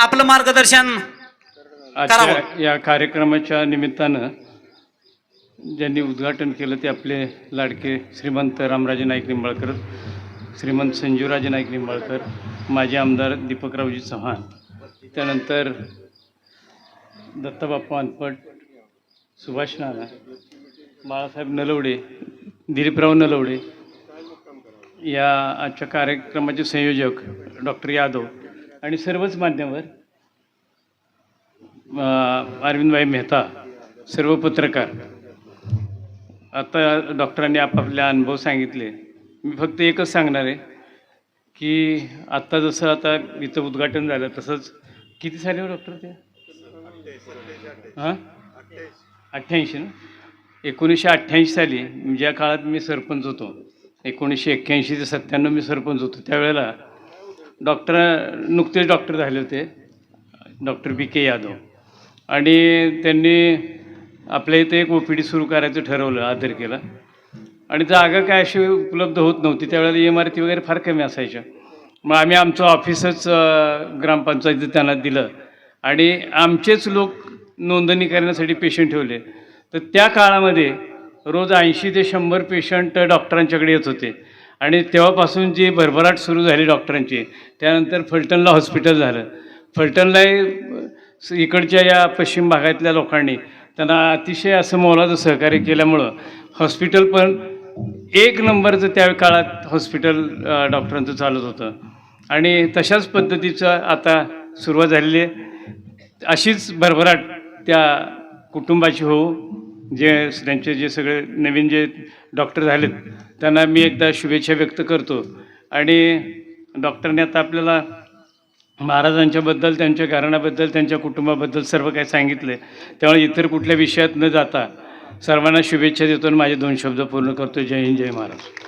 आपलं मार्गदर्शन. आजच्या या कार्यक्रमाच्या निमित्तानं ज्यांनी उद्घाटन केलं ते आपले लाडके श्रीमंत रामराजे नाईक निंबाळकर श्रीमंत संजीवराजे नाईक निंबाळकर माजी आमदार दीपकरावजी चव्हाण त्यानंतर दत्ताबाप्पा अनपट सुभाष नाना बाळासाहेब नलवडे दिलीपराव नलवडे या आजच्या कार्यक्रमाचे संयोजक डॉक्टर यादव आणि सर्वच मान्यवर अरविंदभाई मेहता सर्व पत्रकार. आता डॉक्टरांनी आपापले अनुभव सांगितले. मी फक्त एकच सांगणार आहे की आत्ता जसं आता इथं उद्घाटन झालं तसंच किती साली हो डॉक्टर ते? हां? अठ्ठ्याऐंशी ना? एकोणीसशे अठ्ठ्याऐंशी साली ज्या काळात मी सरपंच होतो एकोणीसशे एक्क्याऐंशी ते सत्त्याण्णव मी सरपंच होतो त्यावेळेला डॉक्टर नुकतेच डॉक्टर झाले होते. Doctor B K Yadav. आणि त्यांनी आपल्या इथे एक ओ पी डी सुरू करायचं ठरवलं आदर केला. आणि जागा काय अशी उपलब्ध होत नव्हती त्यावेळेला इमारती वगैरे फार कमी असायच्या. मग आम्ही आमचं ऑफिसच अं, ग्रामपंचायतीत त्यांना दिलं. आणि आमचेच लोक नोंदणी करण्यासाठी पेशंट ठेवले. तर त्या काळामध्ये रोज ऐंशी ते शंभर पेशंट डॉक्टरांच्याकडे येत होते. आणि तेव्हापासून जी भरभराट सुरू झाली डॉक्टरांची त्यानंतर फलटणला हॉस्पिटल झालं. फलटणलाही इकडच्या या पश्चिम भागातल्या लोकांनी त्यांना अतिशय असं मोलाचं सहकार्य केल्यामुळं हॉस्पिटल पण एक नंबरचं त्या काळात हॉस्पिटल डॉक्टरांचं चालत होतं. आणि तशाच पद्धतीचं आता सुरुवात झालेली आहे. अशीच भरभराट त्या कुटुंबाची होऊ जे त्यांचे जे सगळे नवीन जे डॉक्टर झालेत त्यांना मी एकदा शुभेच्छा व्यक्त करतो. आणि डॉक्टरने आता आपल्याला महाराजांच्याबद्दल त्यांच्या घराण्याबद्दल त्यांच्या कुटुंबाबद्दल सर्व काही सांगितले. त्यामुळे इतर कुठल्या विषयात न जाता सर्वांना शुभेच्छा देतो आणि माझे दोन शब्द पूर्ण करतो. जय हिंद जय महाराज